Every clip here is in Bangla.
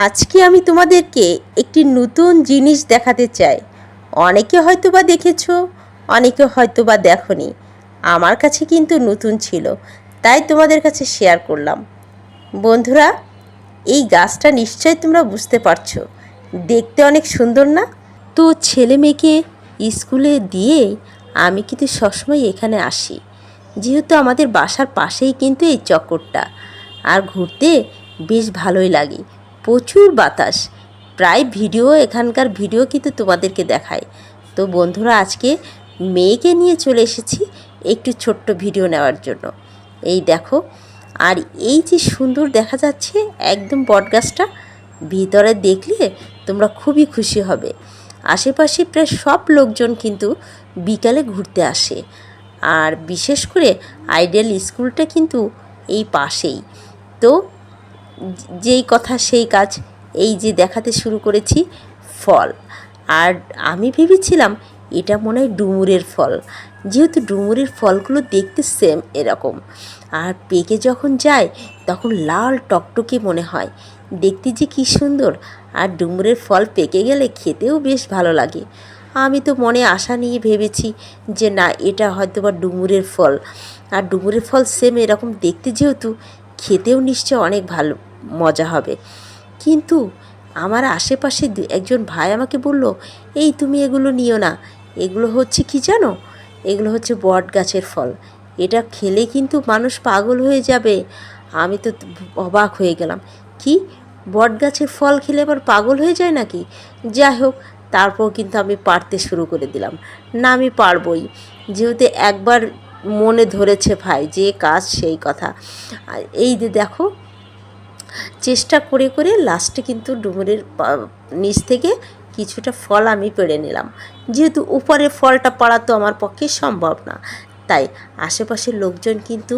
আজকে আমি তোমাদেরকে একটি নতুন জিনিস দেখাতে চাই। অনেকে হয়তোবা দেখেছ, অনেকে হয়তোবা দেখনি। আমার কাছে কিন্তু নতুন ছিল, তাই তোমাদের কাছে শেয়ার করলাম। বন্ধুরা, এই গাছটা নিশ্চয় তোমরা বুঝতে পারছ। দেখতে অনেক সুন্দর না? তো ছেলে মেয়েকে স্কুলে দিয়ে আমি কিন্তু সবসময় এখানে আসি। যেহেতু আমাদের বাসার পাশেই কিন্তু এই চক্করটা। আর ঘুরতে বেশ ভালোই লাগে। প্রচুর বাতাস। প্রায় ভিডিও, এখানকার ভিডিও কিন্তু তোমাদেরকে দেখায়। তো বন্ধুরা, আজকে মেয়েকে নিয়ে চলে এসেছি একটু ছোট্ট ভিডিও নেওয়ার জন্য। এই দেখো, আর এই যে সুন্দর দেখা যাচ্ছে, একদম বটগাছটা ভিতরে দেখলে তোমরা খুবই খুশি হবে। আশেপাশে প্রায় সব লোকজন কিন্তু বিকালে ঘুরতে আসে। আর বিশেষ করে আইডিয়াল স্কুলটা কিন্তু এই পাশেই। তো যেই কথা সেই কাজ এই যে দেখাতে শুরু করেছি, ফল। আর আমি ভেবেছিলাম এটা মনে হয় ডুমুরের ফল। যেহেতু ডুমুরের ফলগুলো দেখতে সেম এরকম। আর পেকে যখন যায়, তখন লাল টকটকে মনে হয়। দেখতে যে কী সুন্দর। আর ডুমুরের ফল পেকে গেলে খেতেও বেশ ভালো লাগে। আমি তো মনে আশা নিয়ে ভেবেছি যে না, এটা হয়তো বা ডুমুরের ফল। আর ডুমুরের ফল সেম এরকম। দেখতে যেহেতু, খেতেও নিশ্চয় অনেক ভালো। মজা হবে। কিন্তু আমার আশেপাশে একজন ভাই আমাকে বলল, এই তুমি এগুলো নিও না। এগুলো হচ্ছে কি জানো? এগুলো হচ্ছে বট গাছের ফল। এটা খেলে কিন্তু মানুষ পাগল হয়ে যাবে। আমি তো অবাক হয়ে গেলাম। কি? বট গাছের ফল খেলে আবার পাগল হয়ে যায় নাকি? যাই হোক, তারপর কিন্তু আমি পারতে শুরু করে দিলাম। না, আমি পারবই। যেহেতু একবার মনে ধরেছে ভাই, যে কাজ সেই কথা। এই যে দেখো চেষ্টা করে করে লাস্টে কিন্তু ডুমুরের নিচ থেকে কিছুটা ফল আমি পেড়ে নিলাম। যেহেতু উপরে ফলটা পাড়া তো আমার পক্ষে সম্ভব না। তাই আশেপাশের লোকজন কিন্তু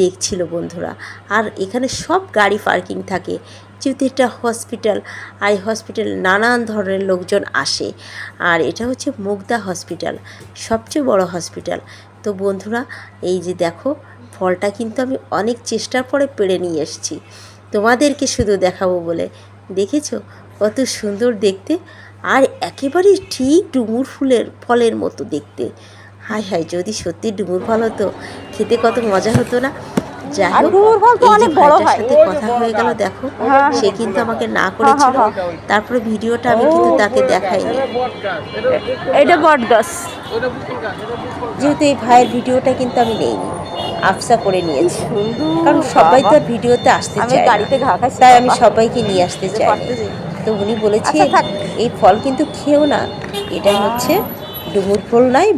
দেখছিল বন্ধুরা। আর এখানে সব গাড়ি পার্কিং থাকে। যেহেতু এটা হসপিটাল আর এই হসপিটাল নানান ধরনের লোকজন আসে। আর এটা হচ্ছে মুগদা হসপিটাল সবচেয়ে বড় হসপিটাল তো বন্ধুরা, এই যে দেখো, ফলটা কিন্তু আমি অনেক চেষ্টার পরে পেড়ে নিয়ে এসেছি। তোমাদেরকে শুধু দেখাবো বলে। দেখেছ? কত সুন্দর দেখতে। আর একেবারে ঠিক ডুমুর ফুলের ফলের মতো দেখতে। হাই হাই যদি সত্যি ডুমুর ফল হতো খেতে কত মজা হতো না? যাই হোক ডুমুর ফল তো এই যে অনেক বড় ভাইটার সাথে কথা হয়ে গেল দেখো। হ্যাঁ, সে কিন্তু আমাকে না করেছিল। তারপরে ভিডিওটা আমি কিন্তু তাকে দেখাইনি। এটা বট গাছ। যেহেতু এই ভাইয়ের ভিডিওটা কিন্তু আমি নেইনি। আফসা করে নিয়েছি। কারণ সবাই তো আর ভিডিওতে আসতে চাই চায় গাড়িতে তাই আমি সবাইকে নিয়ে আসতে চাই। তো উনি বলেছে আচ্ছা, এই ফল কিন্তু খেও না। এটাই হচ্ছে ডুমুর ফল নয়